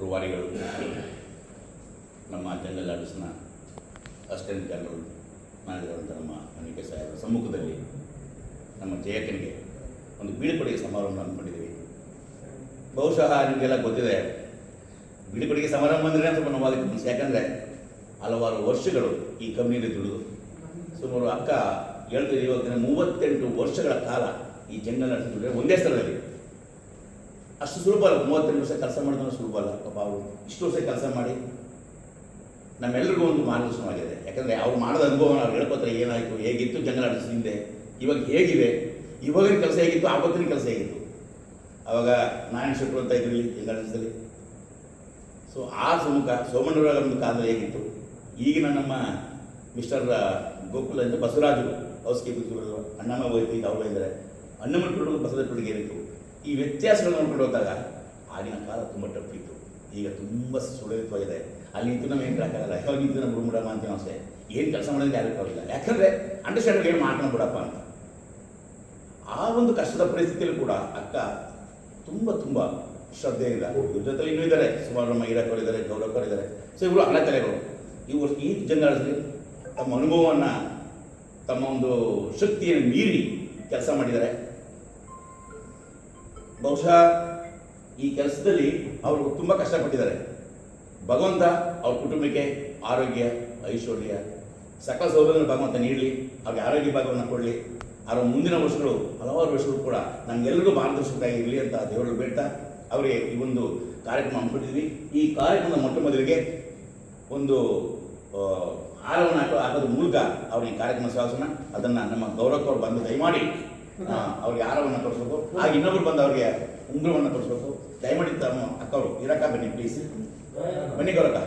ರೂವಾರಿಗಳು. ನಮ್ಮ ಜನರಲ್ ಆಫೀಸ್ನ assistant general manager ನಮ್ಮ ಅನಿಕೆ ಸಾಹೇಬರ ಸಮ್ಮುಖದಲ್ಲಿ ನಮ್ಮ ಜಯಕನಿಗೆ ಒಂದು ಬೀಳ್ಕೊಡುಗೆ ಸಮಾರಂಭ ಅಂದ್ಕೊಂಡಿದ್ದೀವಿ. ಬಹುಶಃ ನಿಮಗೆಲ್ಲ ಗೊತ್ತಿದೆ, ಬೀಳ್ಕೊಡುಗೆ ಸಮಾರಂಭ ಅಂದರೆ ಸ್ವಲ್ಪ ನಮ್ಮ ಮನಸ್ಸು. ಯಾಕಂದರೆ ಹಲವಾರು ವರ್ಷಗಳು ಈ ಕಂಪ್ನಿಯಲ್ಲಿ ದುಡಿದು ಸುಮಾರು ಅಕ್ಕ ಹೇಳ್ತೀವಿ ಇವತ್ತಿನ ಮೂವತ್ತೆಂಟು ವರ್ಷಗಳ ಕಾಲ ಈ ಜನರಲ್ ಒಂದೇ ಸ್ಥಳದಲ್ಲಿ. ಅಷ್ಟು ಸುಲಭ ಅಲ್ಲ. ಮೂವತ್ತೆರಡು ವರ್ಷ ಕೆಲಸ ಮಾಡಿದ್ರೆ ಸುಲಭ ಅಲ್ಲ. ಪಾಪ ಅವರು ಇಷ್ಟು ವರ್ಷ ಕೆಲಸ ಮಾಡಿ ನಮ್ಮೆಲ್ಲರಿಗೂ ಒಂದು ಮಾರ್ಗದರ್ಶನವಾಗಿದೆ. ಯಾಕಂದರೆ ಅವ್ರು ಮಾಡಿದ ಅನುಭವ ಅವ್ರು ಹೇಳ್ಕೊತಾರೆ ಏನಾಯಿತು, ಹೇಗಿತ್ತು ಜಂಗಲಾಡಿಸ್ ಹಿಂದೆ, ಇವಾಗ ಹೇಗಿದೆ, ಇವಾಗಿನ ಕೆಲಸ ಹೇಗಿತ್ತು, ಆವತ್ತಿನ ಕೆಲಸ ಹೇಗಿತ್ತು. ಅವಾಗ ನಾರಾಯಣ ಶೆಟ್ಟರು ಅಂತ ಇದ್ರಲ್ಲಿ ಆಫೀಸಲ್ಲಿ ಸೊ ಆ ಸುಮುಖ ಸೋಮಣ್ಣವರ ಒಂದು ಕಾಲದಲ್ಲಿ ಹೇಗಿತ್ತು? ಈಗಿನ ನಮ್ಮ ಮಿಸ್ಟರ್ ಗೋಕುಲ ಅಂತ ಬಸವರಾಜರು ಹೌಸ್ ಕೀಪಿಂಗ್ ಅಣ್ಣಮ್ಮ ಹೋಯ್ತು ಅವರು ಇದ್ದಾರೆ. ಅಣ್ಣಮ್ಮನ ಬಸವರಾಜ ಏನಿತ್ತು? ಈ ವ್ಯತ್ಯಾಸಗಳು ನೋಡ್ಕೊಂಡು ಹೋದಾಗ ಆಗಿನ ಕಾಲ ತುಂಬ ಟಫ್ ಇತ್ತು. ಈಗ ತುಂಬ ಸುಳಿತವಾಗಿದೆ ಅಲ್ಲಿ ನಿಂತು ನಾವು ಏನು ಹೇಳೋಕ್ಕಾಗಲ್ಲ. ಯಾವಾಗ ನಿಂತು ನಮ್ಮ ರೂಮ್ ಅಂತೀವಿ ಅಷ್ಟೇ. ಏನು ಕೆಲಸ ಮಾಡೋದು ಯಾರು ಆಗಿಲ್ಲ ಯಾಕಂದರೆ ಅಂಡರ್ಸ್ಟ್ಯಾಂಡ್ ಏನು ಮಾಡ್ಕೊಂಡು ಬಿಡಪ್ಪ ಅಂತ. ಆ ಒಂದು ಕಷ್ಟದ ಪರಿಸ್ಥಿತಿಯಲ್ಲಿ ಕೂಡ ಅಕ್ಕ ತುಂಬ ತುಂಬ ಶ್ರದ್ಧೆಯಿಂದ ಇವ್ರ ಜೊತೆ ಇನ್ನೂ ಇದ್ದಾರೆ. ಸುಮಾರು ನಮ್ಮ ಈರಕ್ಕವರು ಇದ್ದಾರೆ ಗೌರವಕ್ಕವರು ಇದ್ದಾರೆ. ಸೊ ಇವರು ತಲೆಗಳು. ಇವರು ಈ ಜನಗಳಲ್ಲಿ ತಮ್ಮ ಅನುಭವವನ್ನು, ತಮ್ಮ ಒಂದು ಶಕ್ತಿಯನ್ನು ಮೀರಿ ಕೆಲಸ ಮಾಡಿದ್ದಾರೆ. ಬಹುಶಃ ಈ ಕೆಲಸದಲ್ಲಿ ಅವರು ತುಂಬ ಕಷ್ಟಪಟ್ಟಿದ್ದಾರೆ. ಭಗವಂತ ಅವ್ರ ಕುಟುಂಬಕ್ಕೆ ಆರೋಗ್ಯ, ಐಶ್ವರ್ಯ, ಸಕಲ ಸೌಲಭ್ಯವನ್ನು ಭಗವಂತ ನೀಡಲಿ, ಅವ್ರಿಗೆ ಆರೋಗ್ಯ ಭಾಗವನ್ನು ಕೊಡಲಿ. ಅವರ ಮುಂದಿನ ವರ್ಷಗಳು, ಹಲವಾರು ವರ್ಷಗಳು ಕೂಡ ನಮಗೆಲ್ಲರಿಗೂ ಮಾರ್ಗದರ್ಶಕರಾಗಿ ಇರಲಿ ಅಂತ ದೇವರಲ್ಲಿ ಬೇಡ್ತಾ ಅವರಿಗೆ ಈ ಒಂದು ಕಾರ್ಯಕ್ರಮ ಹಮ್ಮಿಕೊಂಡಿದ್ವಿ. ಈ ಕಾರ್ಯಕ್ರಮದ ಮೊಟ್ಟ ಮೊದಲಿಗೆ ಒಂದು ಹಾರವನ್ನು ಹಾಕೋ ಹಾಕೋದ್ರ ಮೂಲಕ ಅವ್ರಿಗೆ ಕಾರ್ಯಕ್ರಮ ಸಾಗಿಸೋಣ ಅದನ್ನು ನಮ್ಮ ಗೌರವ್ ಅವ್ರು ಬಂದು ದಯಮಾಡಿ ಅವ್ರಿಗೆ ಆರವನ್ನು ತೋರಿಸ್ಬೇಕು ಹಾಗೆ ಇನ್ನೊಬ್ರು ಬಂದು ಅವ್ರಿಗೆ ಉಂಗುರವನ್ನು ತೋರಿಸ್ಬೇಕು ದಯಮಾಡಿ ತಮ್ಮ ಅಕ್ಕವರು, ಇರಕ್ಕ ಬನ್ನಿ ಪ್ಲೀಸ್ ಬನ್ನಿ ಗೌರಕ್ಕ.